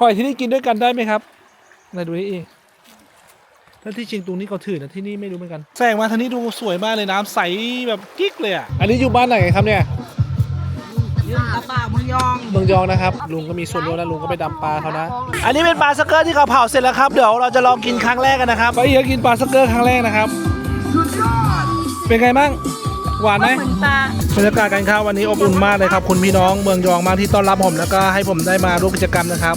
หอยที่นี่กินด้วยกันได้ไหมครับไหนดูนี่เองถ้าที่จริงตรงนี้เขาถือนะที่นี่ไม่รู้เหมือนกันแสงมาทางนี้ดูสวยมากเลยน้ำใสแบบกิ๊กเลยอะ อันนี้อยู่บ้านไหนครับเนี่ยยืนตะปากมึงยองเมืองยองนะครับ ลุงก็มีส่วนร่วมนะลุงก็ไปดำปลาเขานะ อันนี้เป็นปลาสเกิร์ที่เขาเผาเสร็จแล้วครับ เดี๋ยวเราจะลองกินครั้งแรกกันนะครับไปเอียกินปลาสเกิร์ครั้งแรกนะครับ เป็นไงบ้าง หวานไหมเหมือนปลาบรรยากาศการข้าววันนี้อบอุ่นมากเลยครับ คุณพี่น้องเมืองยองมากที่ต้อนรับผมแล้วก็ให้ผมได้มาร่วมกิจกรรมนะครับ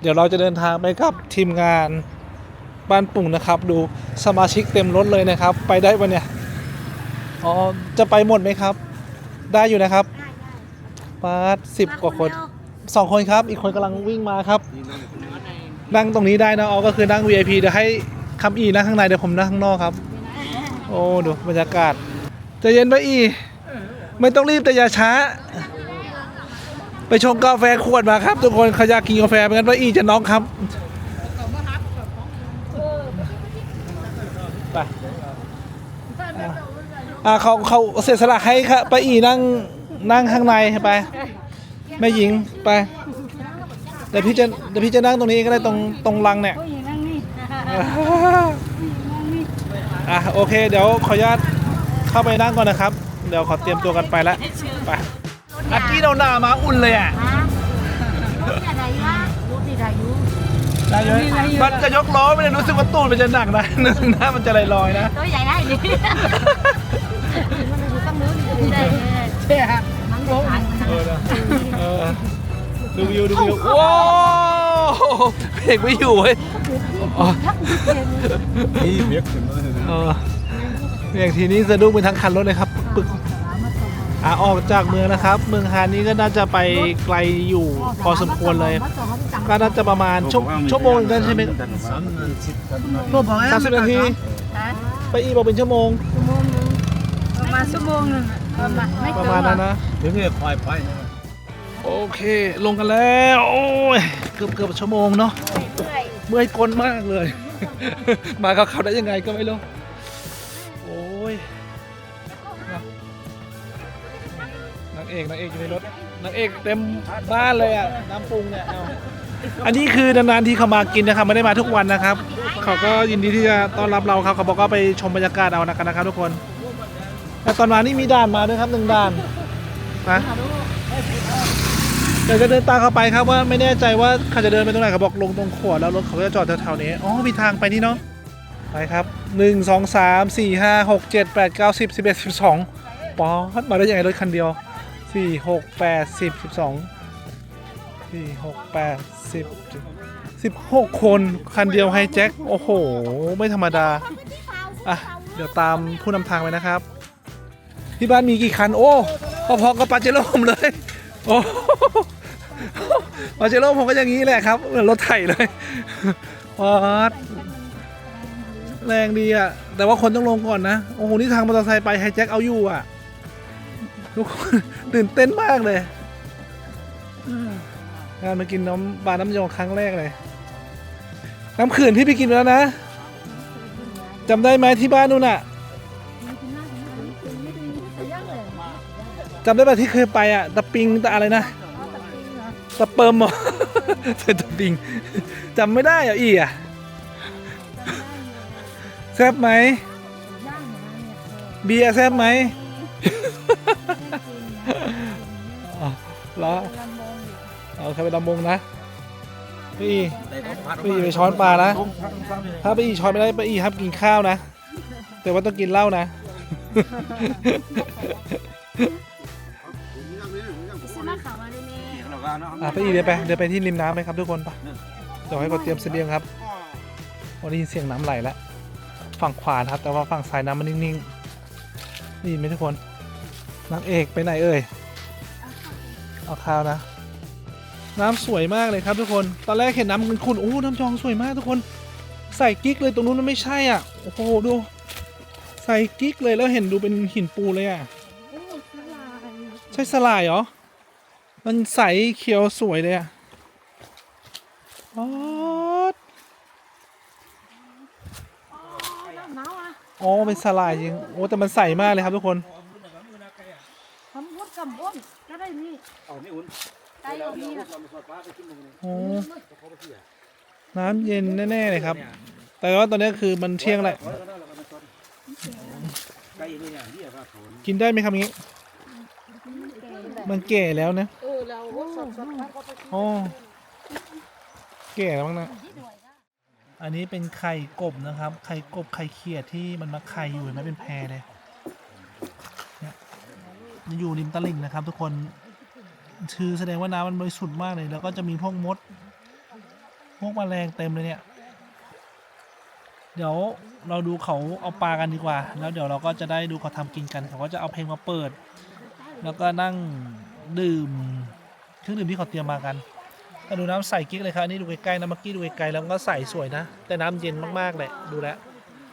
เดี๋ยวเราจะเดินทางไปกับทีมงานบ้านปุ่งนะครับ ดูสมาชิกเต็มรถเลยนะครับ ไปได้วันเนี่ยอ๋อจะไปหมดไหมครับ ได้อยู่นะครับปาดสิบกว่าคนสองคนครับ อีกคนกำลังวิ่งมาครับ นั่งตรงนี้ได้นะอ๋อก็คือนั่ง VIP เดี๋ยวให้คำอีนั่งข้างในเดี๋ยวผมนั่งข้างนอกครับ โอ้ดูบรรยากาศใจะเย็นไปอี ไม่ต้องรีบแต่อย่าช้า ไปชงกาแฟขวดมาครับ ทุกคนขยากินกาแฟไม่งั้นว่าอีจะน้องครับไปอ่าเขาเขาเสียสละให้ครับไปอีนั่งนั่งข้างในไปแม่หญิงไปเดี๋ยวพี่จะเดี๋ยวพี่จะนั่งตรงนี้ก็ได้ตรงตรงลังเนี่ยอะโอเค เดี๋ยวขออนุญาตเข้าไปนั่งก่อนนะครับ เดี๋ยวขอเตรียมตัวกันไปแล้วไป อากี้เราหนามาอุ่นเลยอะฮะรถอะไรวะรถที่ไหนอยู่ได้เลยมันจะยกล้อไม่ได้รู้สึกว่าตูดมันจะหนักนะนึกหน้ามันจะลอยๆนะตัวใหญ่ได้ดิมันอยู่ตั้งนู้นได้ใช่ฮะมันก็ขายมันเออนะเออดูวิวดูวิวว้าวเบรกไม่อยู่เว้ยอ๋อนี่เบียกขึ้นมาเลยนะเออเบรกทีนี้สะดุ้งไปทั้งคันรถเลยครับปึก อะออกจากเมืองนะครับ เมืองฮานนี้ก็น่าจะไปไกลอยู่พอสมควรเลย ก็น่าจะประมาณชั่วชั่วโมงหนึงได้ใช่ไหมสามสิบกันสามสิบนาทีไปอีบอกเป็นชั่วโมงชั่วโมงนึงประมาณชั่วโมงนึงประมาณไม่ประเกินมาณนั้นนะเดี๋ยวพี่คอยไปนะโอเคลงกันแล้วโอ้ยเกือบเกือบชั่วโมงเนาะเมื่อยกลนมากเลย มากับเขาได้ยังไงก็ไม่รู้างเอกนางเอกอยู่ในรถนางเอกเต็มบ้านเลยอะน้ำปรุงเนี่ยเอาอันนี้คือนานๆที่เขามากินนะครับไม่ได้มาทุกวันนะครับ เขาก็ยินดีที่จะต้อนรับเราครับเขาบอกว่าไปชมบรรยากาศเอานะกันนะครับทุกคนแต่ตอนมานี่มีด่านมาด้วยครับหนึ่งด่านนะเดี๋ยวจะเดินตามเขาไปครับว่าไม่แน่ใจว่าเขาจะเดินไปตรงไหนเขาบอกลงตรงขวดแล้วรถเขาก็จะจอดแถวๆนี้อ๋อมีทางไปนี่เนาะไปครับหนึ่งสองสามสี่ห้าหกเจ็ดแปดเก้าสิบสิบเอ็ดสิบสองปอดมาได้ยังไงรถคันเดียว สี่หกแปดสิบสิบสองสี่หกแปดสิบสิบหกคนคันเดียวให้แจ็คโอ้โห ไม่ธรรมดา อะ เดี๋ยวตามผู้นำทางไปนะครับ ที่บ้านมีกี่คัน โอ้พอๆกับปาเจโร่ผมเลย โอ้ปาเจโร่ผมก็อย่างนี้แหละครับเหมือนรถไถเลยวัดแรงดีอะ แต่ว่าคนต้องลงก่อนนะ โอ้โห นี่ทางมอเตอร์ไซค์ไปไฮแจ็คเอาอยู่อะ ทุกคนตื่นเต้นมากเลยงานมากินน้ำบาร์น้ำยองครั้งแรกเลย น้ำขื่นพี่ไปกินไปแล้วนะจำได้ไหมที่บ้านนู่นอะจำได้ป่ะที่เคยไปอะตะปิงตะอะไรนะตะเปิมเหรอเป็นตะปิงจำไม่ได้อะอีอะแซ่บไหมเบียร์แซ่บไหมอ๋ อแล้วเอาใครไปดำมงนะพี่อีพี่อีไปช้อนปลานะถ้าพี่อีช้อนไม่ได้พี่อีห้ามกินข้าวนะ แต่ว่าต้องกินเหล้านะอะไปอีกเดี๋ยวไปเดี๋ยวไปที่ริมน้ำไหมครับทุกคนไปเดี๋ยวให้เขาเตรียมเสบียงครับวันนี้ยินเสียงน้ำไหลแล้วฝั่งขวานะครับ แต่ว่าฝั่งซ้ายน้ำมันนิ่งๆนี่ไหมทุกคนนางเอกไปไหนเอ่ย เอาข้าวนะ น้ำสวยมากเลยครับทุกคน ตอนแรกเห็นน้ำมันขุ่นโอ้น้ำจองสวยมากทุกคน ใส่กิ๊กเลยตรงนู้นมันไม่ใช่อะ โอ้โหดู ใส่กิ๊กเลยแล้วเห็นดูเป็นหินปูเลยอะใช่สลายเหรอ มันใสเขียวสวยเลยอะอ๋ออ๋อเป็นสลายจริง โอ้แต่มันใสมากเลยครับทุกคน ทำวุฒิสมบูรณ์ก็ได้ นี่เอานี่อุ่นได้อยู่นี่นะเรามาสอดปลาไปกินมึงนี่โอ้น้ำเย็นแน่ๆเลยครับ แต่ว่าตอนนี้คือมันเที่ยงแหละไก่นี่อย่างนี้ว่าเขากินได้ไหมครับอย่างนี้ มันแก่แล้วนะเออเราสดสดก็ไปอ๋อแก่แล้วมั้งนะอันนี้เป็นไข่กบนะครับ ไข่กบไข่เขียดที่มันมาไข่อยู่เห็นไหมเป็นแพรเลยเนี่ยมัน อยู่ริมตลิ่งนะครับ ทุกคนคือแสดงว่าน้ำมันบริสุทธิ์มากเลย แล้วก็จะมีพวกมด พวกแมลงเต็มเลยเนี่ย เดี๋ยวเราดูเขาเอาปลากันดีกว่า แล้วเดี๋ยวเราก็จะได้ดูเขาทำกินกัน เขาก็จะเอาเพลงมาเปิด แล้วก็นั่งดื่มเครื่องดื่มที่เขาเตรียมมากันก็ดูน้ำใสกิ๊กเลยครับอันนี่ดูใกล้ๆนะเมื่อกี้ดูไกลๆแล้วมันก็ใสสวยนะ แต่น้ำเย็นมากๆเลยดูแล้ว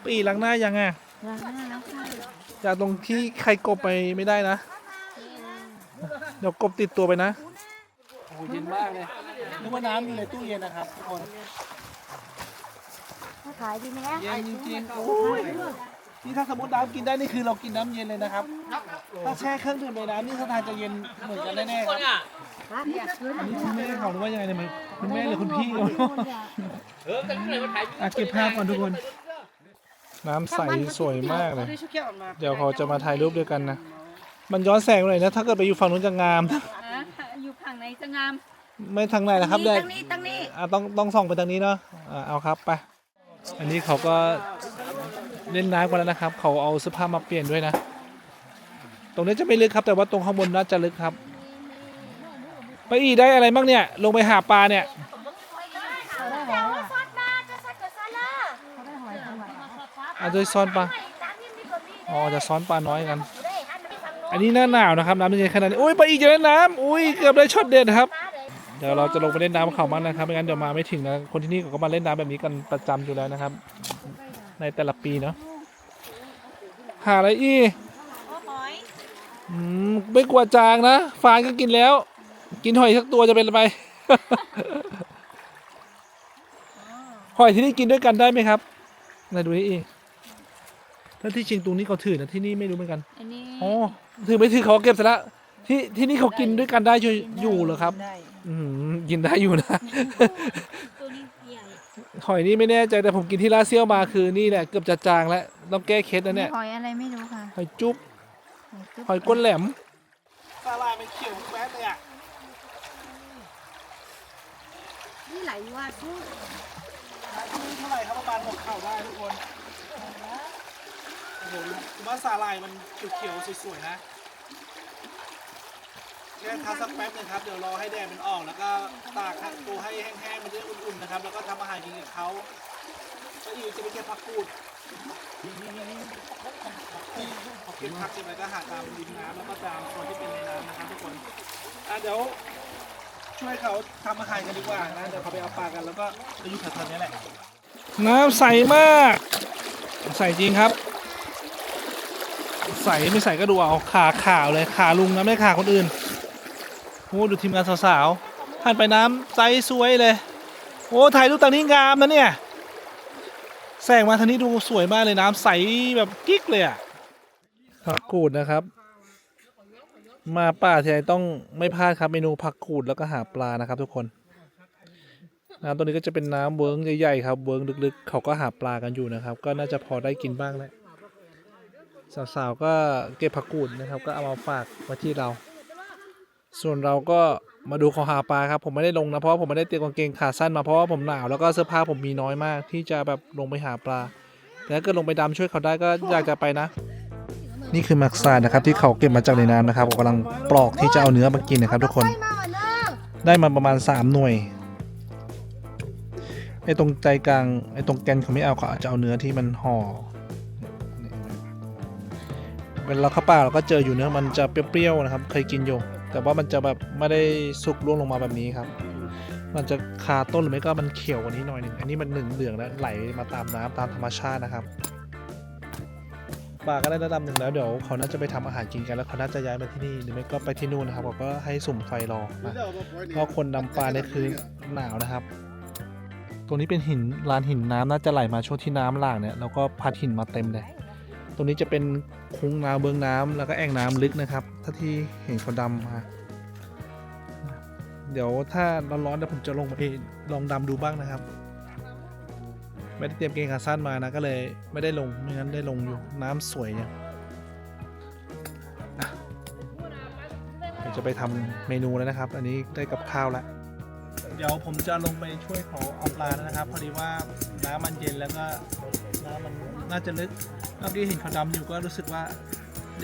ปีล้างหน้ายังอะล้างหน้าแล้วค่ะจากตรงที่ใครกบไปไม่ได้นะ เดี๋ยวกบติดตัวไปนะโอ้เย็นมากเลยนึกว่าน้ำอยู่ในตู้เย็นนะครับทุกคนขายดีไหมเย็นจริงๆโอ้ยนี่ถ้าสมมติน้ำกินได้นี่คือเรากินน้ำเย็นเลยนะครับ ถ้าแช่เครื่องดื่มในน้ำนี่ท่าทางจะเย็นเหมือนกันแน่ๆครับอันนี้คุณแม่เขาหรือว่ายังไงเนี่ยมันคุณแม่หรือคุณพี่เขาอะเก็บภาพก่อนทุกคน น้ำใสสวยมากเลย เดี๋ยวเขาจะมาถ่ายรูปด้วยกันนะ มันย้อนแสงหน่อยนะ ถ้าเกิดไปอยู่ฝั่งนู้นจะงามอยู่ฝั่งไหนจะงามไม่ทางไหนนะครับแดด ตั้งนี้ตั้งนี้ อะต้องต้องส่องไปทางนี้เนาะอะเอาครับไป อันนี้เขาก็เล่นน้ำกันแล้วนะครับ เขาเอาเสื้อผ้ามาเปลี่ยนด้วยนะ ตรงนี้จะไม่ลึกครับ แต่ว่าตรงข้างบนน่าจะลึกครับไปอีได้อะไรบ้างเนี่ย ลงไปหาปลาเนี่ยเขาได้หอยอะเขาได้หอยจังหวัดอาจจะซ้อนปลา อ๋อจะซ้อนปลาน้อยกัน อันนี้หน้าหนาวนะครับน้ำเย็นขนาดนี้อุ้ยปลาอีกจะเล่นน้ำอุ้ยเกือบได้ช็อตเด็ดครับเดี๋ยวเราจะลงไปเล่นน้ำเขาบ้างนะครับไม่งั้นเดี๋ยวมาไม่ถึงนะคนที่นี่เขาก็มาเล่นน้ำแบบนี้กันประจำอยู่แล้วนะครับ ในแต่ละปีเนาะหาอะไรอีกอืมไม่กลัวจางนะฟานก็กินแล้ว กินหอยสักตัวจะเป็นอะไรไป หอยที่นี่กินด้วยกันได้ไหมครับไหนดูนี่อีกแล้วที่จริงตรงนี้เขาถือนะที่นี่ไม่รู้เหมือนกัน อันนี้อ๋อ ถือไม่ถือเขาเก็บเสร็จแล้วที่ที่นี่เขากินด้วยกันได้อยู่อยู่เหรอครับ ได้อืมกินได้อยู่นะ ตัวนี้ใหญ่หอยนี่ไม่แน่ใจแต่ผมกินที่ลาดเซียวมาคือนี่แหละเกือบจะจางแล้วต้องแก้เคล็ดนะเนี่ยหอยอะไรไม่รู้ค่ะหอยจุ๊บหอยก้นแหลมปลาลายมันเขียวแป๊ดเลยอะนี่ไหลว่าสู้เท่าไหร่ครับประมาณหกเข่าได้ทุกคน โอ้โหผมว่าสาลายมันเขียวๆสวยๆนะแค่ทาสักแป๊บหนึงครับเดี๋ยวรอให้แดดมันออก แล้วก็ตากให้ตัวให้แห้งๆมันจะอุ่นๆนะครับ แล้วก็ทำอาหารกินกับเขาก็อยู่จะไปเก็บผักกูดพอก็บผักเสร็จแล้วก็หาตามริมน้ำแล้วก็ตามโซนที่เป็นในน้ำนะครับทุกคนอะเดี๋ยวช่วยเขาทำอาหารกันดีกว่านะเดี๋ยวเขาไปเอาปลากันแล้วก็จะอยู่แถวๆนี้แหละน้ำใสมาก ใสจริงครับ ใส่ไม่ใส่ก็ดูเอาขาขาวเลยขาลุงนะไม่ขาคนอื่นโอ้ดูทีมงานสาวๆหันไปน้ำใสสวยเลย โอ้ถ่ายรูปตางนี้งามนะเนี่ยแสงมาทางนี้ดูสวยมากเลยน้ำใสแบบกิ๊กเลยอะผักกูดนะครับ มาป่าทีไรต้องไม่พลาดครับเมนูผักกูดแล้วก็หาปลานะครับ ทุกคนน้ำตัวนี้ก็จะเป็นน้ำเวิร์งใหญ่ๆครับเวิร์งลึกๆ เขาก็หาปลากันอยู่นะครับ ก็น่าจะพอได้กินบ้างแหละ สาวๆก็เก็บผักกูดนะครับ ก็เอามาฝากมาที่เรา ส่วนเราก็มาดูเขาหาปลาครับผมไม่ได้ลงนะเพราะผมไม่ได้เตรียมกางเกงขาสั้นมาเพราะว่าผมหนาวแล้วก็เสื้อผ้าผมมีน้อยมาก ที่จะแบบลงไปหาปลาแต่ถ้าเกิดลงไปดำช่วยเขาได้ก็อยากจะไปนะ นี่คือมักซาดนะครับที่เขาเก็บมาจากในน้ำนะครับกำลังปลอกที่จะเอาเนื้อมากินนะครับ ทุกคนได้มาประมาณ 3 หน่วยไอ้ตรงใจกลางไอ้ตรงแกนเขาไม่เอาเขาอาจจะเอาเนื้อที่มันห่อ เวลาเราเข้าป่าเราก็เจออยู่เนื้อมันจะเปรี้ยวๆนะครับ เคยกินอยู่ แต่ว่ามันจะแบบไม่ได้สุกร่วงลงมาแบบนี้ครับ มันจะคาต้นหรือไม่ก็มันเขียวกว่านี้หน่อยหนึ่งอันนี้มันหนึ่งเหลืองแล้วไหลมาตามน้ำตามธรรมชาตินะครับป่าก็ได้ระดับหนึ่งแล้วเดี๋ยวเขาน่าจะไปทำอาหารกินกันแล้วเขาน่าจะย้ายมาที่นี่หรือไม่ก็ไปที่นู่นนะครับเขาก็ให้สุ่มไฟรอนะเพราะคนดำปลาเนี่ยคือหนาวนะครับ ตรงนี้เป็นหินลานหินน้ำน่าจะไหลมาช่วงที่น้ำหลากเนี่ยแล้วก็พัดหินมาเต็มเลย ตรงนี้จะเป็นคุ้งน้ำเบื้องน้ำแล้วก็แอ่งน้ำลึกนะครับ ถ้าที่เห็นเขาดำมาเดี๋ยวถ้าร้อนๆเดี๋ยวผมจะลงไปลองดำดูบ้างนะครับ ไม่ได้เตรียมเกงขาสั้นมานะก็เลยไม่ได้ลงไม่งั้นได้ลงอยู่น้ำสวยยังเดี๋ยวจะไปทำเมนูแล้วนะครับ อันนี้ได้กับข้าวแล้วเดี๋ยวผมจะลงไปช่วยเขาเอาปลาแล้วนะครับ พอดีว่าน้ำมันเย็นแล้วก็น้ำมันน่าจะลึก เมื่อกี้เห็นเขาดำอยู่ก็รู้สึกว่า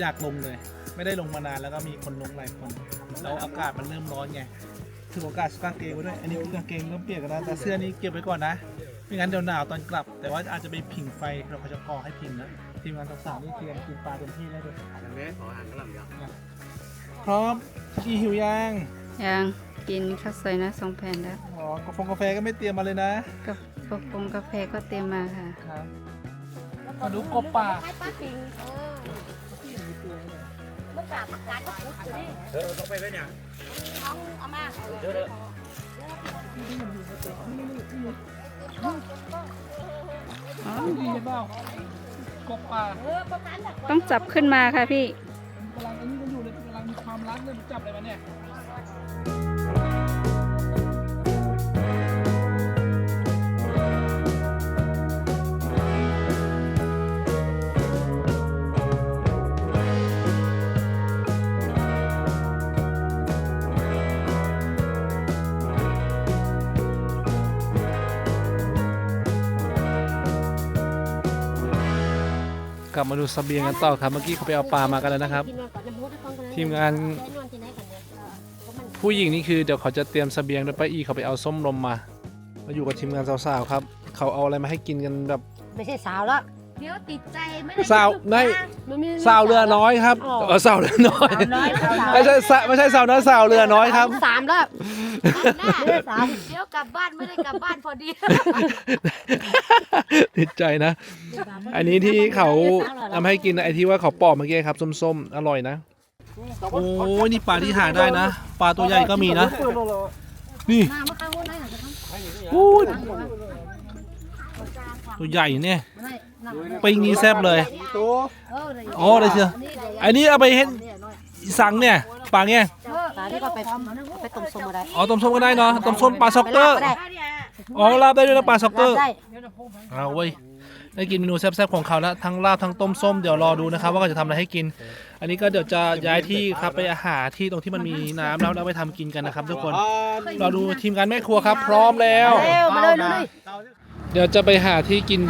อยากลงเลย ไม่ได้ลงมานานแล้วก็มีคนลงหลายคน แล้วอากาศมันเริ่มร้อนไงถือโอกาสกางเกงไว้ด้วย อันนี้คือกางเกงเริ่มเปียกแล้วนะแต่เสื้อนี้เก็บไว้ก่อนนะ ไม่งั้นเดี๋ยวหนาวตอนกลับ แต่ว่าอาจจะไปผิงไฟเราเขาจะก่อให้ผิงนะ ทีมงานสาวๆนี่เตรียมกินปลาเต็มที่แล้วด้วยแม่ขออาหารกระหล่ำยังพร้อมกี่หิวยังยังกินข้าวซอยนะสองแผ่นแล้ว อ๋อกาแฟกาแฟก็ไม่เตรียมมาเลยนะกับกาแฟกาแฟก็เตรียมมาค่ะครับ มาดูกบป่าให้ป้าปิงเออเมื่อกลับการก็พูดอยู่นี่เออต้องไปไว้เนี่ยท้องเอามาเดี๋ยวเดี๋ยวอ๋อดีเปล่ากบป่าเออประมาณแบบต้องจับขึ้นมาค่ะพี่กำลังอันนี้กันอยู่เลยกำลังมีความรักเลยจับอะไรมาเนี่ยับมาดูเสบียงกันต่อครับ เมื่อกี้เขาไปเอาปลามากันแล้วนะครับ ทีมงาน ผู้หญิงนี่คือเดี๋ยวเขาจะเตรียมเสบียงด้วยป้าอีเขาไปเอาส้มลมมามาอยู่กับทีมงานสาวๆครับ เขาเอาอะไรมาให้กินกันแบบไม่ใช่สาวแล้ว เดี๋ยวติดใจไม่ได้สาวในมันมีสาวเรือน้อยครับอ๋อเออสาวเรือน้อย สาวน้อยสาวน้อยไม่ใช่สะไม่ใช่สาวน้อยสาวเรือน้อยครับ สามแล้วไม่ได้สามเดี๋ยวกลับบ้านไม่ได้กลับบ้านพอดี ติดใจนะ อันนี้ที่เขาทำให้กินนะไอที่ว่าเขาปอกเมื่อกี้ครับส้มๆ อร่อยนะ โอ้ยนี่ปลาที่หาได้นะ ปลาตัวใหญ่ก็มีนะ นี่มาเมื่อครั้งวันไหนอาจจะทำโอ้ย ตัวใหญ่เนี่ยไม่นั่งปิ้งนี่แซ่บเลยตัวเออเลยโอ้ได้เชียวอันนี้เอาไปเห็นสั่งเนี่ยปลาเนี่ยตานี่ก็ไปไปต้มส้มอะไรอ๋อต้มส้มก็ได้เนาะต้มส้มปลาซ็อกเกอร์ได้อ๋อลาบได้ด้วยนะปลาซ็อกเกอร์ได้เอาเว้ยได้กินเมนูแซ่บๆของเขาแล้วทั้งลาบทั้งต้มส้มเดี๋ยวรอดูนะครับ ว่าเขาจะทำอะไรให้กิน อันนี้ก็เดี๋ยวจะย้ายที่ครับไปอาหารที่ตรงที่มันมีน้ำแล้วเราไปทำกินกันนะครับ ทุกคนรอดูทีมงานแม่ครัวครับ พร้อมแล้วเร็วมาเลย เลยเดี๋ยวจะไปหาที่กิน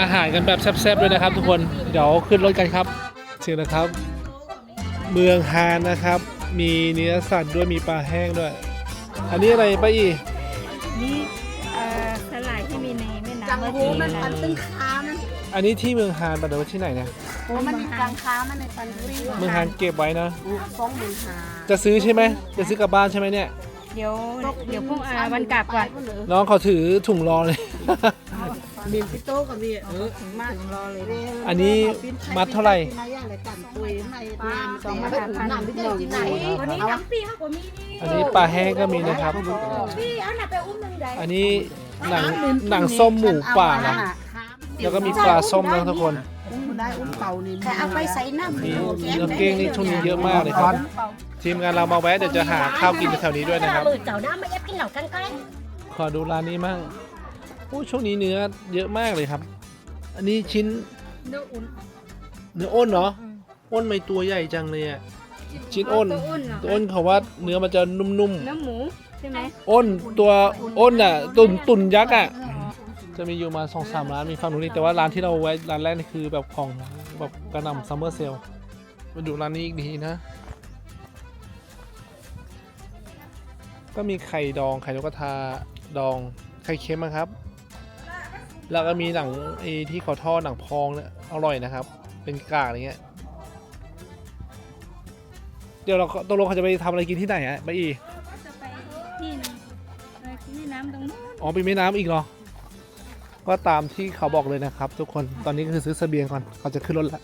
อาหารกันแบบแซ่บๆด้วยนะครับ ทุกคนเดี๋ยวขึ้นรถกันครับเชิญนะครับ เมืองฮานนะครับ มีเนื้อสัตว์ด้วยมีปลาแห้งด้วย อันนี้อะไรป้าอีนี่เอ่อสลายที่มีในแม่น้ำจังว่าหูจีนมันอะไรปันตึงขามันอันนี้ที่เมืองฮานปะเดี๋ยวว่าที่ไหนเนี่ยโอ้มันจังขามันในปันบุรีเมืองฮานเก็บไว้นะสองหมื่นห้าจะซื้อใช่ไหมจะซื้อกลับบ้านใช่ไหมเนี่ย เดี๋ยวเดี๋ยวพวกอาวันกลับก่อนน้องเขาถือถุงรอเลยบินพิโต้กับพี่เออมารอเลยอันนี้มัดเท่าไหร่ในย่างเลยกันตุยในน้ำสองมาถึงน้ำที่หนึ่งที่ไหนวันนี้น้ำปีเขาก็มีนี่อันนี้ปลาแห้งก็มีนะครับ พี่เอาหน่ะไปอุ้มหนึ่งใดอันนี้หนังหนังส้มหมูป่านะแล้วก็มีปลาส้มนะทุกคน ได้อุ้มเป่านี่แต่เอาไปใส่น้ำมีเนื้อเก้งนี่ช่วงนี้เยอะมากเลยครับ ทีมงานเรามาแวะเดี๋ยวจะหาข้าวกินแถวนี้ด้วยนะครับเปิดเจ้าน้ำมาเย็บกินเหล่ากันกันขอดูร้านนี้มั่งอู้ช่วงนี้เนื้อเยอะมากเลยครับ อันนี้ชิ้น เนื้ออุ่นเนื้ออ้นเหรออ้นไม่ตัวใหญ่จังเลยอะชิ้นอ้นตัวอ้นเหรอตัวอ้นเขาว่าเนื้อมันจะนุ่มเนื้อหมูใช่ไหมๆอ้นตัวอ้นอะตุ่นตุ่นยักษ์อะ จะมีอยู่มาสองสามร้านมีฝั่งนู้นนี่แต่ว่าร้านที่เราไว้ร้านแรกนี่คือแบบของแบบกระหน่ำซัมเมอร์เซลมาดูร้านนี้อีกทีนะ ก็มีไข่ดองไข่นกกระทาดองไข่เค็มนะครับ แล้วก็มีหนังไอ้ที่เขาทอดหนังพองเนี่ยอร่อยนะครับ เป็นกากอะไรเงี้ยเดี๋ยวเราตกลงเขาจะไปทำอะไรกินที่ไหนอะไปอีก็จะไปที่หนึงไปที่แม่น้ำตรงนู้นอ๋อไปแม่น้ำอีกเหรอ ก็ตามที่เขาบอกเลยนะครับ ทุกคนตอนนี้ก็คือซื้อเสบียงก่อนเขาจะขึ้นรถแล้ว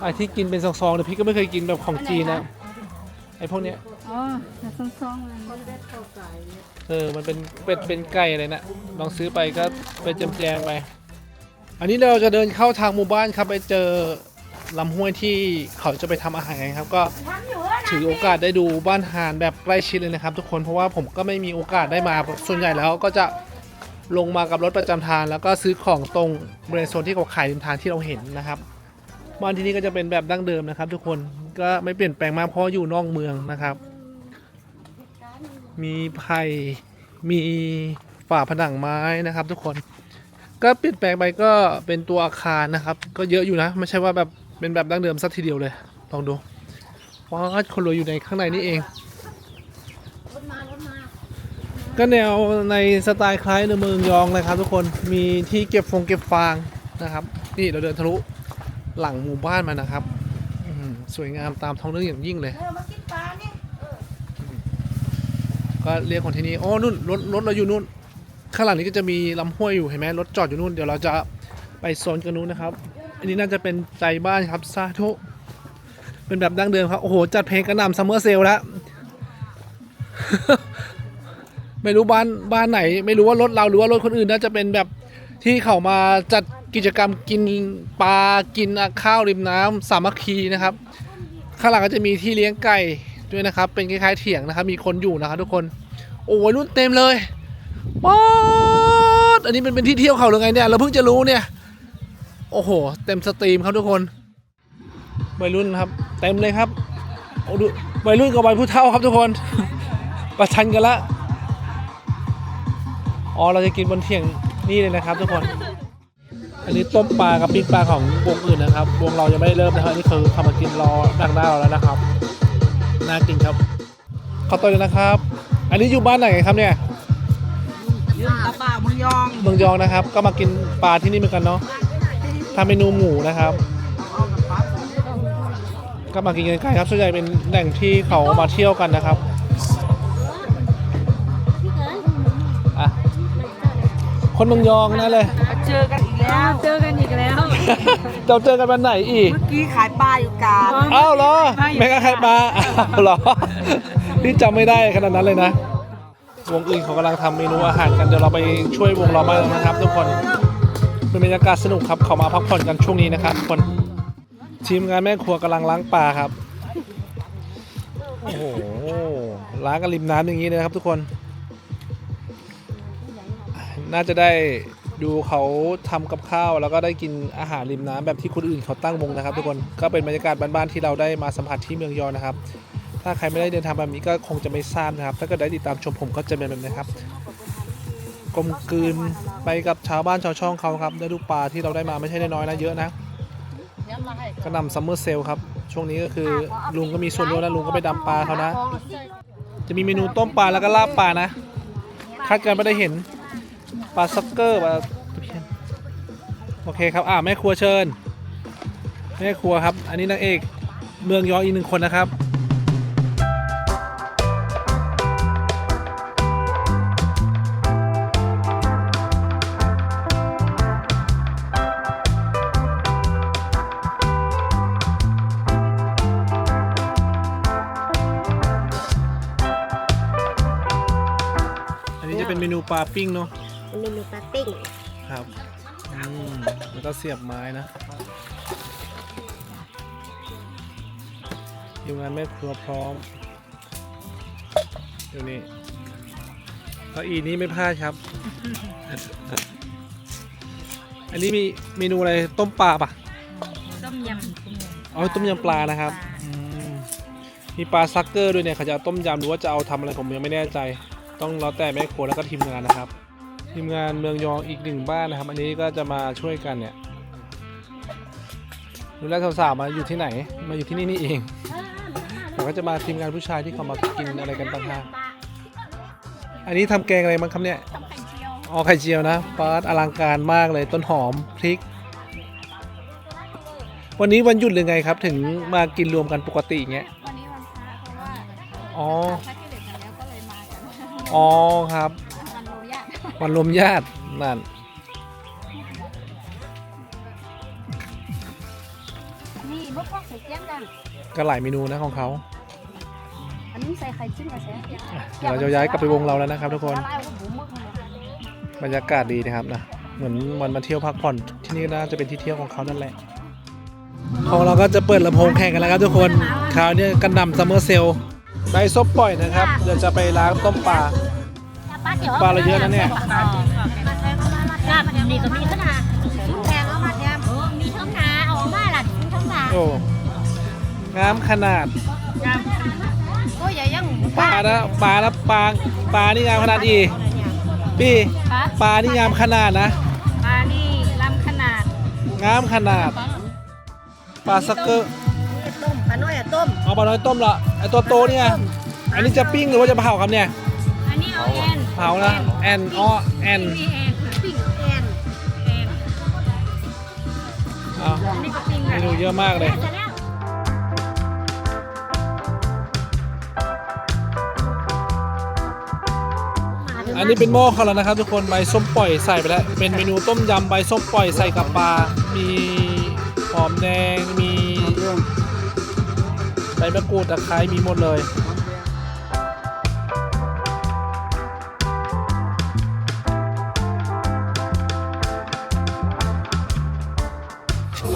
ไอ้ที่กินเป็นซองๆเนี่ยพี่ก็ไม่เคยกินแบบของจีนนะไอ้พวกเนี้ยอ๋อแต่ซองๆมันเออมันเป็นเป็ดเป็นไก่อะไรนะลองซื้อไปก็ไปแจมๆไป อันนี้เราจะเดินเข้าทางหมู่บ้านครับไปเจอลำห้วยที่เขาจะไปทำอาหารกันครับก็ ถือโอกาสได้ดูบ้านหานแบบใกล้ชิดเลยนะครับ ทุกคนเพราะว่าผมก็ไม่มีโอกาสได้มาส่วนใหญ่แล้วก็จะ ลงมากับรถประจำทาง แล้วก็ซื้อของตรงบริเวณโซนที่เขาขายริมทางที่เราเห็นนะครับบ้านที่นี่ก็จะเป็นแบบดั้งเดิมนะครับ ทุกคนก็ไม่เปลี่ยนแปลงมากเพราะอยู่นอกเมืองนะครับ มีไผ่มีฝาผนังไม้นะครับ ทุกคนก็เปลี่ยนแปลงไปก็เป็นตัวอาคารนะครับ ก็เยอะอยู่นะ ไม่ใช่ว่าแบบเป็นแบบดั้งเดิมสักทีเดียวเลยลองดูว้าวคนรวยอยู่ในข้างในนี่เอง ก็แนวในสไตล์คล้ายในเมืองยองนะครับทุกคนมีที่เก็บฟงเก็บฟางนะครับนี่เราเดินทะลุหลังหมู่บ้านมานะครับสวยงามตามท้องเรื่องอย่างยิ่งเลยก็เรียกคนที่นี่อ๋อนู่นรถรถเราอยู่นู่นข้างหลังนี้ก็จะมีลำห้วยอยู่เห็นไหมรถจอดอยู่นู่นเดี๋ยวเราจะไปโซนกันนู้นนะครับ อันนี้น่าจะเป็นใจบ้านครับซาทุเป็นแบบดั้งเดิมครับโอ้โหจัดเพลงกระหน่ำซัมเมอร์เซลแล้ว ไม่รู้บ้านบ้านไหน ไม่รู้ว่ารถเราหรือว่ารถคนอื่นน่าจะเป็นแบบที่เขามาจัดกิจกรรมกินปลากินข้าวริมน้ำสามัคคีนะครับข้างหลังก็จะมีที่เลี้ยงไก่ด้วยนะครับ เป็นคล้ายๆเถียงนะครับ มีคนอยู่นะครับทุกคนโอ้ยรุ่นเต็มเลยป๊อดอันนี้มันเป็นที่เที่ยวเขาหรือไงเนี่ยเราเพิ่งจะรู้เนี่ยโอ้โห เต็มสตรีมครับทุกคนวัยรุ่นครับ เต็มเลยครับโอ้ดูวัยรุ่นกับวัยผู้เฒ่าครับทุกคน ประชันกันละ อ๋อเราจะกินบนเถียงนี่เลยนะครับ ทุกคน อันนี้ต้มปลากับปิ้งปลาของวงอื่นนะครับ วงเรายังไม่ได้เริ่มนะครับอันนี้คือทำมากินรอดังหน้าเราแล้วนะครับน่ากินครับขอตัวเลยนะครับ อันนี้อยู่บ้านไหนครับเนี่ยยืนตาป่าเมืองยองเมืองยองนะครับ ก็มากินปลาที่นี่เหมือนกันเนาะทำเมนูหมูนะครับก็มากินกันใกล้ครับส่วนใหญ่เป็นแหล่งที่เขามาเที่ยวกันนะครับ คนเมืองยองนั่นเลย เจอกันอีกแล้ว เจอกันอีกแล้ว เราเจอกันวันไหนอีก เมื่อกี้ขายปลาอยู่กลางอ้าวเหรอแม่ก็ใครมาอ้าวเหรอนี่จำไม่ได้ขนาดนั้นเลยนะ วงอื่นเขากำลังทำเมนูอาหารกัน เดี๋ยวเราไปช่วยวงเราบ้างนะครับ ทุกคน เป็นบรรยากาศสนุกครับ เขามาพักผ่อนกันช่วงนี้นะครับทุกคน ทีมงานแม่ครัวกำลังล้างปลาครับ โอ้โห ล้างกันริมน้ำอย่างนี้เลยนะครับทุกคน น่าจะได้ดูเขาทำกับข้าวแล้วก็ได้กินอาหารริมน้ำแบบที่คนอื่นเขาตั้งวงนะครับ ทุกคนก็เป็นบรรยากาศบ้านๆที่เราได้มาสัมผัสที่เมืองยอนะครับ ถ้าใครไม่ได้เดินทางแบบนี้ก็คงจะไม่ทราบนะครับ ถ้าเกิดได้ติดตามชมผมก็จะเป็นแบบนี้ครับกลมกลืนไปกับชาวบ้านชาวช่องเขาครับได้ลูกปลาที่เราได้มาไม่ใช่น้อยนะเยอะนะกระนำซัมเมอร์เซลครับช่วงนี้ก็คือลุงก็มีส่วนร่วมนะลุงก็ไปดำปลาเขานะ จะมีเมนูต้มปลาแล้วก็ลาบปลานะคาดกันไม่ได้เห็น ปลาซักเกอร์ปลาตะเพียนโอเคครับอ่าแม่ครัวเชิญแม่ครัวครับ อันนี้นางเอกเมืองยออีกหนึ่งคนนะครับอันนี้จะเป็นเมนูปลาปิ้งเนาะ เมนูปาปิ้งครับอืมแล้วก็เสียบไม้นะทีมงานแม่ครัวพร้อมเดี๋ยวนี้เก้าอี้นี้ไม่พลาดครับ อันนี้มีเมนูอะไรต้มปลาปะต้มยำเอาต้มยำปลานะครับอืมมีปลาซักเกอร์ด้วยเนี่ยเขาจะเอาต้มยำหรือว่าจะเอาทำอะไรผมยังไม่แน่ใจ ต้องแล้วแต่แม่ครัวแล้วก็ทีมงานนะครับ ทีมงานเมืองยองอีกหนึ่งบ้านนะครับ อันนี้ก็จะมาช่วยกันเนี่ยดูแลสาวๆมาอยู่ที่ไหน มาอยู่ที่นี่นี่เองแล้วก็จะมาทีมงานผู้ชายที่เขามากินอะไรกันต่างหากอันนี้ทำแกงอะไรบ้างครับเนี่ยอ๋อไข่เจียวนะปาดอลังการมากเลยต้นหอมพริก วันนี้วันหยุดหรือไงครับ ถึงมากินรวมกันปกติอย่างเงี้ยวันนี้วันพระเพราะว่าอ๋อพักที่เหลือกันแล้วก็เลยมากันอ๋อครับวันโรยะ วันรวมญาตินั่นนี่เมื่อพวกใส่เจียมกันก็หลายเมนูนะของเขาอันนี้ใส่ไข่จิ้มกับแซ่เดี๋ยวเราจะย้ายกลับไปวงเราแล้วนะครับ ทุกคนละลายกับหมูหมึกเลยบรรยากาศดีนะครับนะเหมือนวันมาเที่ยวพักผ่อนที่นี่น่าจะเป็นที่เที่ยวของเขานั่นแหละของเราก็จะเปิดลำโพงแข่งกันแล้วครับทุกคนคราวนี้กันนำซัมเมอร์เซลใบซบปล่อยนะครับเดี๋ยวจะไปล้างต้มปลา ปลาเราเยอะนะเนี่ยกล้ามันมีก็มีขนาดแพงเอามาแยมมีทั้งนาเอามาล่ะมีทั้งนาโอ้งามขนาด โอ้ยยังปลานะปลานะปลาปลานี่งามขนาดอีพี่คะปลานี่งามขนาดนะปลานี่ลำขนาดงามขนาด ปลาสักเกอร์ต้มปลาน้อยอะต้มเอาปลาน้อยต้มละไอตัวโตเนี่ยอันนี้จะปิ้งหรือว่าจะเผาครับเนี่ยอันนี้ เอาแอนเผานะแอนอ้อแอนนี่แอนปิ้งแอนแอนเอาอันนี้ก็ปิ้งเมนูเยอะมากเลยจะแล้ว อันนี้เป็นหม้อเขาแล้วนะครับทุกคนใบส้มปล่อยใส่ไปแล้ว เป็นเมนูต้มยำใบส้มปล่อยใส่กับปลา มีหอมแดง มีใบมะกรูดตะไคร้มีหมดเลย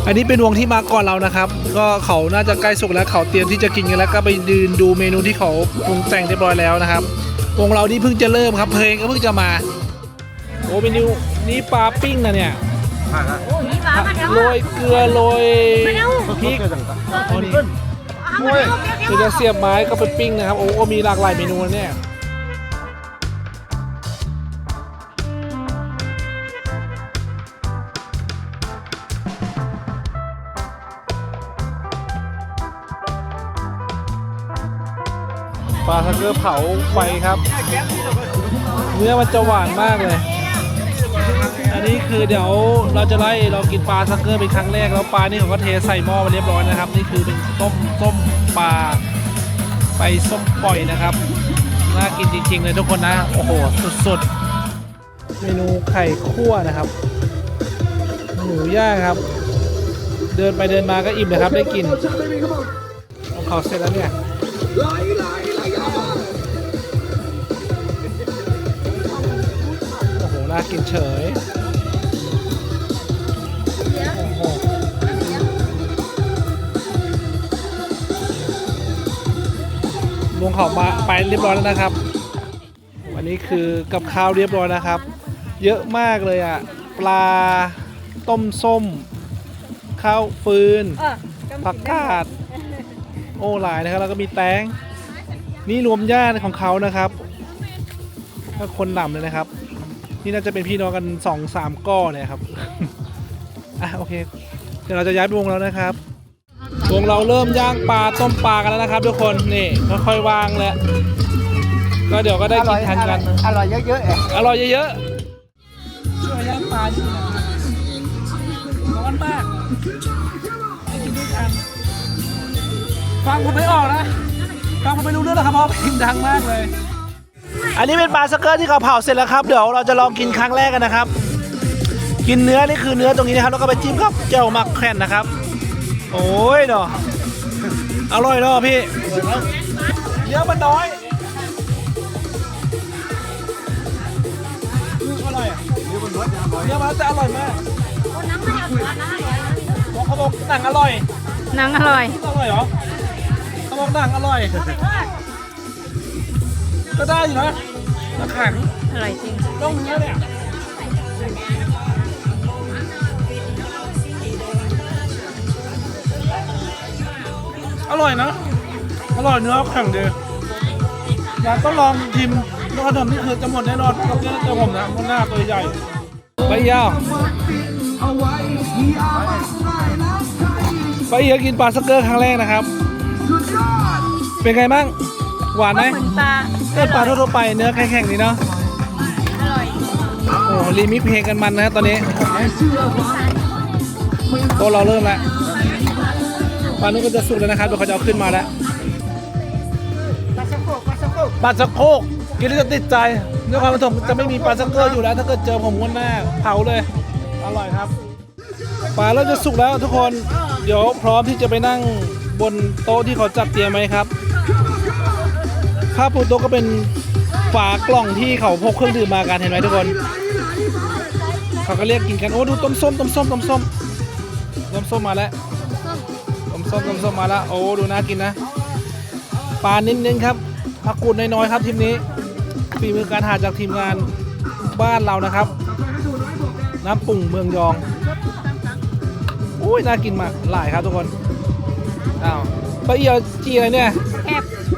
อันนี้เป็นวงที่มาก่อนเรานะครับ ก็เขาน่าจะใกล้สุกแล้วเขาเตรียมที่จะกินกันแล้วก็ไปยืนดูเมนูที่เขาปรุงแต่งเรียบร้อยแล้วนะครับวงเรานี่เพิ่งจะเริ่มครับเพลงก็เพิ่งจะมาโอ้เมนูนี้ปลาปิ้งนะเนี่ยผ่านละโอ้ยปลามาแล้วโรยเกลือโรยพริกโอ้นี่เดี๋ยวจะเสียบไม้ก็ไปปิ้งนะครับโอ้ก็มีหลากหลายเมนูนะเนี่ย ปลาทักเกอเผาไฟครับ เนื้อมันจะหวานมากเลย อันนี้คือเดี๋ยวเราจะไล่เรากินปลาซักเกอร์เป็นครั้งแรกแล้วปลานี่เขาก็เทใส่หม้อมาเรียบร้อยนะครับ นี่คือเป็นต้มส้มปลาไปส้มปล่อยนะครับน่ากินจริง ๆ เลยทุกคนนะ โอ้โห สุดๆ เมนูไข่คั่วนะครับหมูย่างครับ เดินไปเดินมาก็อิ่มเลยครับได้กินของเขาเสร็จแล้วเนี่ย โอ้โหน่ากินเฉยโอ้โหลงเขามาไปเรียบร้อยแล้วนะครับ วันนี้คือกับข้าวเรียบร้อยนะครับ เยอะมากเลยอะ ปลาต้มส้ม ข้าวฟืนเออผักกาด โอ้หลายนะครับ แล้วก็มีแตง นี่รวมญาติของเขานะครับ ก็คนหนำเลยนะครับ นี่น่าจะเป็นพี่น้องกันสองสามก้อเนี่ยครับ อะโอเค เดี๋ยวเราจะย้ายไปวงแล้วนะครับ วงเราเริ่มย่างปลาต้มปลากันแล้วนะครับ ทุกคน นี่ค่อยๆวางแล้วก็เดี๋ยวก็ได้กินทันกัน อร่อยเยอะๆเองอร่อยเยอะๆช่วยย่างปลาดีนะครับร้อนมากให้กินด้วยกันฟังผมไม่ออกนะ ฟังผมไม่รู้เรื่องแล้วครับเพราะเพลงดังมากเลย อันนี้เป็นปลาสเกิร์ที่เขาเผาเสร็จแล้วครับ เดี๋ยวเราจะลองกินครั้งแรกกันนะครับ กินเนื้อนี่คือเนื้อตรงนี้นะครับ แล้วก็ไปจิ้มกับเจ้ามักแควนนะครับ โอ้ยเนาะอร่อยเนาะพี่เนื้อมันน้อยอืมอร่อยอะเนื้อมันจะอร่อยมากบอกเขาบอกหนังอร่อยหนังอร่อยอร่อยเหรอ เขาบอกหนังอร่อย ก็ได้อยู่นะหนังแข็งอร่อยจริงต้องเนื้อเนี่ยอร่อยนะ อร่อยเนื้อแข็งดีอยากต้องลองชิมนขนมนี่คือจะหมดแน่นอนเราจะเจอผมนะมันหน้าตัวใหญ่ใบยาวใบเอียกินปลาสกเกอร์ครั้งแรกนะครับ เป็นไงบ้าง หวานไหมเหมือนปลาก็ปลาทั่วๆไปเนื้อแข็งๆนี่เนาะอร่อยโอ้รีมิกเพลงกันมันนะครับตอนนี้โตัวเราเริ่มแล้วปลานุก็จะสุกแล้วนะครับเดี๋ยวเขาจะเอาขึ้นมาแล้วปลาสะโพกปลาสะโพกปลาสะโคกกินแล้วจะติดใจด้วยความผมจะไม่มีปลาสะเกอร์อยู่แล้ว ถ้าเกิดเจอผมวันหน้าเผาเลย อร่อยครับปลาเริ่มจะสุกแล้วทุกคน เดี๋ยวพร้อมที่จะไปนั่งบนโต๊ะที่เขาจัดเตรียมไว้ครับ ข้าวปูโต๊ะก็เป็นฝากล่องที่เขาพกเครื่องดื่มมากันเห็นไหมทุกคน เขาก็เรียกกินกัน โอ้ดูต้มส้มต้มส้มต้มส้มต้มส้มมาแล้วต้มส้มต้มส้มมาแล้ว โอ้ดูน่ากินนะปลาเน้นๆครับผักกูดน้อยๆครับทีมนี้ฝีมือการหาจากทีมงานบ้านเรานะครับ น้ำปุ่งเมืองยองอุ้ยน่ากินมากหลายครับทุกคนอ้าวป้าเอียวจีอะไรเนี่ย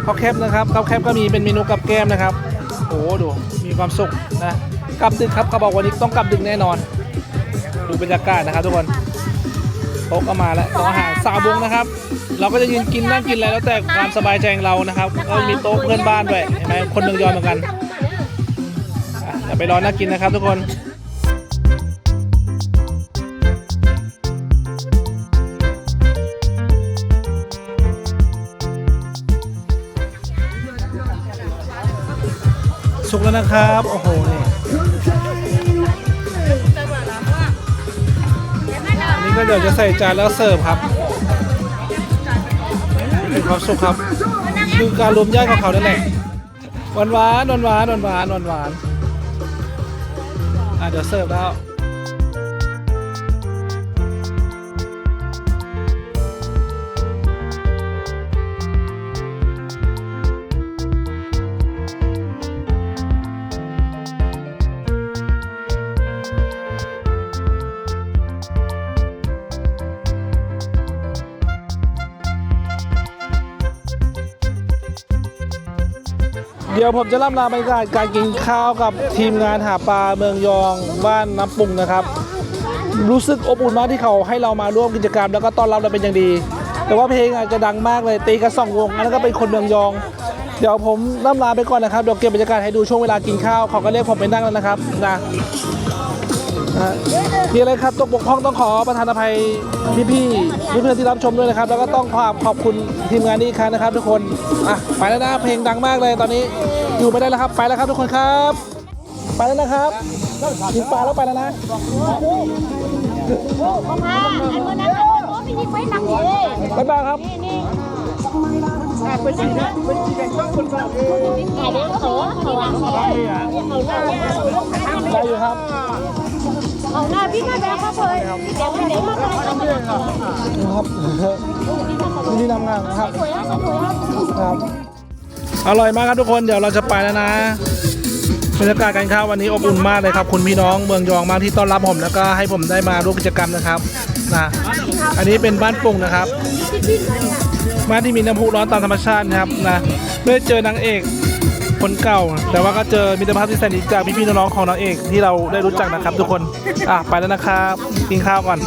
ข้าวแคบนะครับข้าวแคบก็มีเป็นเมนูกับแก้มนะครับโอ้โหดูมีความสุขนะกลับดึกครับเขาบอกวันนี้ต้องกลับดึกแน่นอน ดูบรรยากาศนะครับทุกคนโต๊ะก็มาแล้วโต๊ะอาหารสาวบงนะครับ เราก็จะยืนกินนั่งกินอะไรแล้วแต่ความสบายใจของเรานะครับก็มีโต๊ะเพื่อนบ้านด้วยเห็นไหมคนเมืองยอนเหมือนกันอะเดี๋ยวไปรอนั่งกินนะครับทุกคน แล้วนะครับ โอ้โหนี่นนี้ก็เดี๋ยวจะใส่จานแล้วเสิร์ฟครับมีความสุขครับ คือการรวมญาติของเขานั่นแหละหวานหวานหวานหวานหวานหวานหวานอะเดี๋ยวเสิร์ฟแล้ว เดี๋ยวผมจะล่ำลาบรรยากาศการกินข้าวกับทีมงานหาปลาเมืองยองบ้านน้ำปรุงนะครับ รู้สึกอบอุ่นมากที่เขาให้เรามาร่วมกิจกรรม แล้วก็ต้อนรับเราเป็นอย่างดี แต่ว่าเพลงอาจจะดังมากเลยตีกันสองวงอันนั้นก็เป็นคนเมืองยอง เดี๋ยวผมล่ำลาไปก่อนนะครับเดี๋ยวเก็บบรรยากาศให้ดูช่วงเวลากินข้าวเขาก็เรียกผมไปนั่งแล้วนะครับนะนะ มีอะไรครับตกบกพร่องต้องขอประธานอภัยพี่ๆเพื่อนๆที่รับชมด้วยนะครับ แล้วก็ต้องขอบขอบคุณทีมงานนี้อีกครั้งนะครับ ทุกคนอะไปแล้วนะเพลงดังมากเลยตอนนี้อยู่ไม่ได้แล้วครับ ไปแล้วครับทุกคนครับ ไปแล้วนะครับกินปลาแล้วไปแล้วนะพ่อพาอ้คนนั้นโอ้โหพี่ยิงไว้หนักเลยบ๊ายบายครับถ่ายเดี๋ยวเขาเขาหลังเขาหน้าได้อยู่ครับ เขาหน้าพี่มาแบบเขาเลยเดี๋ยวเดี๋ยวมาถ่ายเขามครับนี่นำงานครับครับสวยครับครับ อร่อยมากครับทุกคนเดี๋ยวเราจะไปแล้วนะบรรยากาศการข้าววันนี้อบอุ่นมากเลยครับ คุณพี่น้องเมืองยองมากที่ต้อนรับผมแล้วก็ให้ผมได้มาร่วมกิจกรรมนะครับนะอันนี้เป็นบ้านปุ่งนะครับบ้านที่มีน้ำพุร้อนตามธรรมชาตินะครับนะได้เจอนางเอก คนเก่า แต่ว่าก็เจอมิตรภาพที่แสนดีจากพี่ๆน้องๆของนางเอกที่เราได้รู้จักนะครับทุกคน อะไปแล้วนะครับกินข้าวก่อน